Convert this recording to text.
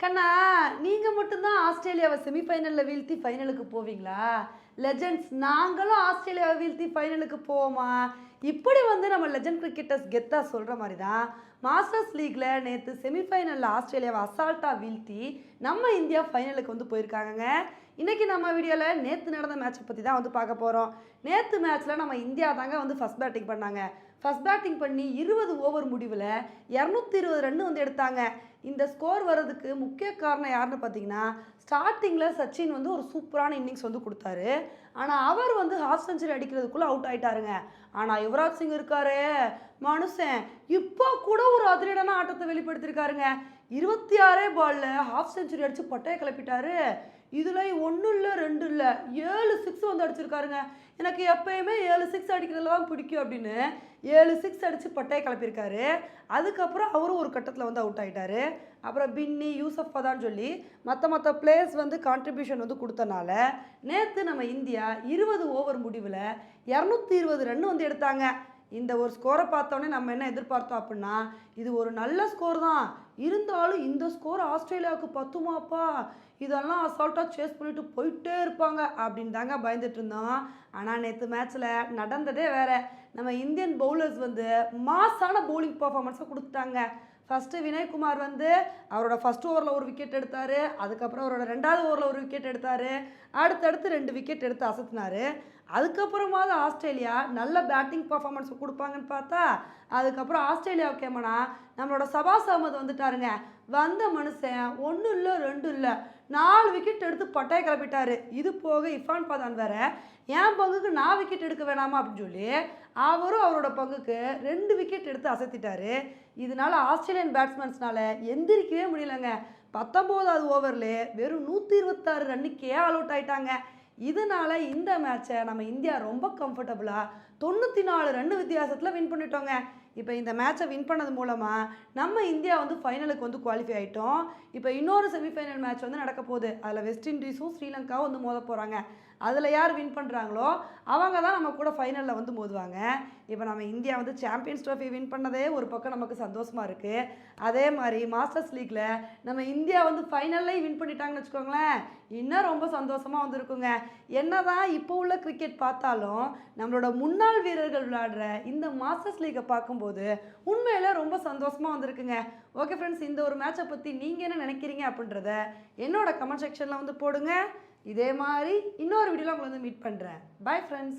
கண்ணா நீங்கள் மட்டும்தான் ஆஸ்திரேலியாவை செமிஃபைனலில் வீழ்த்தி ஃபைனலுக்கு போவீங்களா? லெஜெண்ட்ஸ் நாங்களும் ஆஸ்திரேலியாவை வீழ்த்தி ஃபைனலுக்கு போவோமா? இப்படி வந்து நம்ம லெஜண்ட் கிரிக்கெட்டர்ஸ் கெத்தாக சொல்கிற மாதிரி தான் மாஸ்டர்ஸ் லீக்கில் நேற்று செமிஃபைனலில் ஆஸ்திரேலியாவை அசால்ட்டாக வீழ்த்தி நம்ம இந்தியா ஃபைனலுக்கு வந்து போயிருக்காங்கங்க. இன்றைக்கி நம்ம வீடியோவில் நேற்று நடந்த மேட்சை பற்றி தான் வந்து பார்க்க போகிறோம் நேற்று மேட்ச்சில் நம்ம இந்தியா தாங்க வந்து ஃபஸ்ட் பேட்டிங் பண்ணாங்க. ஃபஸ்ட் பேட்டிங் பண்ணி இருபது ஓவர் முடிவில் இரநூத்தி இருபது ரன் வந்து எடுத்தாங்க. இந்த ஸ்கோர் வர்றதுக்கு முக்கிய காரணம் யாருன்னு பார்த்தீங்கன்னா ஸ்டார்டிங்கில் சச்சின் வந்து ஒரு சூப்பரான இன்னிங்ஸ் வந்து கொடுத்தாரு. ஆனால் அவர் வந்து ஹாஃப் செஞ்சுரி அடிக்கிறதுக்குள்ளே அவுட் ஆயிட்டாருங்க. ஆனால் யுவராஜ் சிங் இருக்காரு மனுஷன். இப்போ கூட ஒரு அதிரடான ஆட்டத்தை வெளிப்படுத்தியிருக்காருங்க. இருபத்தி ஆறே பாலில் ஹாஃப் செஞ்சுரி அடித்து பட்டையை கிளப்பிட்டாரு. இதில் ஒன்றும் இல்லை ரெண்டு இல்லை. ஏழு சிக்ஸ் வந்து அடிச்சிருக்காருங்க. எனக்கு எப்பயுமே ஏழு சிக்ஸ் அடிக்கிறதுல தான் பிடிக்கும் அப்படின்னு ஏழு சிக்ஸ் அடித்து பட்டையை கிளப்பியிருக்காரு. அதுக்கப்புறம் அவரும் ஒரு கட்டத்தில் வந்து அவுட் ஆகிட்டாரு அப்புறம் பின்னி யூசப் பதான்னு சொல்லி மற்ற மற்ற பிளேயர்ஸ் வந்து கான்ட்ரிபியூஷன் வந்து கொடுத்தனால நேற்று நம்ம இந்தியா இருபது ஓவர் முடிவில் இரநூத்தி இருபது ரன் வந்து எடுத்தாங்க. இந்த ஒரு ஸ்கோரை பார்த்தோன்னே நம்ம என்ன எதிர்பார்த்தோம் அப்படின்னா இது ஒரு நல்ல ஸ்கோர் தான். இருந்தாலும் இந்த ஸ்கோர் ஆஸ்திரேலியாவுக்கு பத்துமாப்பா. இதெல்லாம் அசால்ட்டாக சேஸ் பண்ணிட்டு போயிட்டே இருப்பாங்க அப்படின்னு தாங்க பயந்துட்டு இருந்தோம். ஆனால் நேற்று மேட்ச்சில் நடந்ததே வேற. நம்ம இந்தியன் பவுலர்ஸ் வந்து மாசான பவுலிங் பர்ஃபார்மன்ஸை கொடுத்துட்டாங்க. ஃபஸ்ட்டு வினய்குமார் வந்து அவரோட ஃபஸ்ட் ஓவரில் ஒரு விக்கெட் எடுத்தார். அதுக்கப்புறம் அவரோட ரெண்டாவது ஓவரில் ஒரு விக்கெட் எடுத்தார். அடுத்தடுத்து ரெண்டு விக்கெட் எடுத்து அசத்தினார். அதுக்கப்புறமாவது ஆஸ்திரேலியா நல்ல பேட்டிங் பர்ஃபார்மன்ஸ் கொடுப்பாங்கன்னு பார்த்தா அதுக்கப்புறம் ஆஸ்திரேலியாவுக்கு ஏமனா நம்மளோட சபாஸ் அகமது வந்துட்டாருங்க. வந்த மனுஷன் ஒன்றும் இல்லை ரெண்டும் இல்லை நாலு விக்கெட் எடுத்து பட்டாய கிளப்பிட்டாரு. இது போக இஃபான் பதான் வேற என் பங்குக்கு நான் விக்கெட் எடுக்க வேணாமா? அப்படின்னு சொல்லி அவரும் அவரோட பங்குக்கு ரெண்டு விக்கெட் எடுத்து அசத்திட்டாரு. இதனால ஆஸ்திரேலியா ஆஸ்திரேலியன் பேட்ஸ்மேன்ஸ்னால் எந்திரிக்கவே முடியலங்க. பத்தொம்போதாவது ஓவரில் வெறும் நூற்றி இருபத்தாறு ரன்னுக்கே ஆல் அவுட் ஆயிட்டாங்க. இதனால இந்த மேட்சை நம்ம இந்தியா ரொம்ப கம்ஃபர்டபுளாக தொண்ணூற்றி நாலு ரன் வித்தியாசத்தில் வின் பண்ணிட்டோங்க. இப்போ இந்த மேட்சை வின் பண்ணது மூலமாக நம்ம இந்தியா வந்து ஃபைனலுக்கு வந்து குவாலிஃபை ஆகிட்டோம் இப்போ இன்னொரு செமிஃபைனல் மேட்ச் வந்து நடக்க போகுது. அதில் வெஸ்ட் இண்டீஸும் ஸ்ரீலங்காவும் வந்து மோத போகிறாங்க அதில் யார் வின் பண்ணுறாங்களோ அவங்க தான் நம்ம கூட ஃபைனலில் வந்து மோதுவாங்க. இப்போ நம்ம இந்தியா வந்து சாம்பியன்ஸ் ட்ரோஃபி வின் பண்ணதே ஒரு பக்கம் நமக்கு சந்தோஷமாக இருக்குது அதே மாதிரி மாஸ்டர்ஸ் லீக்கில் நம்ம இந்தியா வந்து ஃபைனல்லையும் வின் பண்ணிட்டாங்கன்னு வச்சுக்கோங்களேன். இன்னும் ரொம்ப சந்தோஷமாக வந்துருக்குங்க. என்னதான் இப்போ உள்ள கிரிக்கெட் பார்த்தாலும் நம்மளோட முன்னாள் வீரர்கள் விளையாடுற இந்த மாஸ்டர்ஸ் லீக்கை பார்க்கும்போது உண்மையில ரொம்ப சந்தோஷமாக வந்திருக்குங்க. ஓகே ஃப்ரெண்ட்ஸ் இந்த ஒரு மேட்சை பற்றி நீங்கள் என்ன நினைக்கிறீங்க அப்படின்றத என்னோட கமெண்ட் செக்ஷனில் வந்து போடுங்க. இதே மாதிரி இன்னொரு வீடியோவில் உங்களை வந்து மீட் பண்ணுறேன் பை ஃப்ரெண்ட்ஸ்